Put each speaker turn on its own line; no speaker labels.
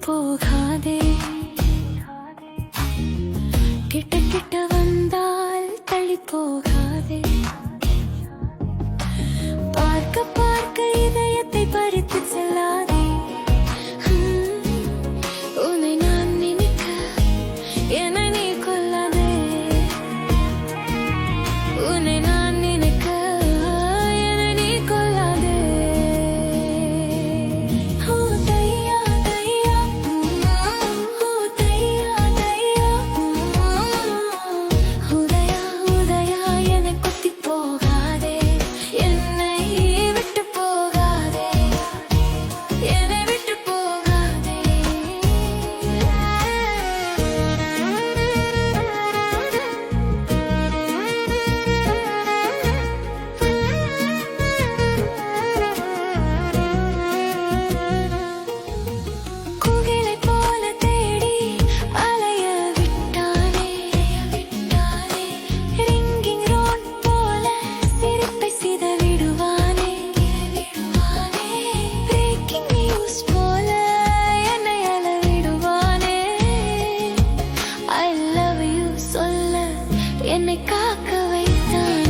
போகாதே. கிட்ட கிட்ட வந்தால் தள்ளி போகாதே. என்னை காக்க வைத்தான்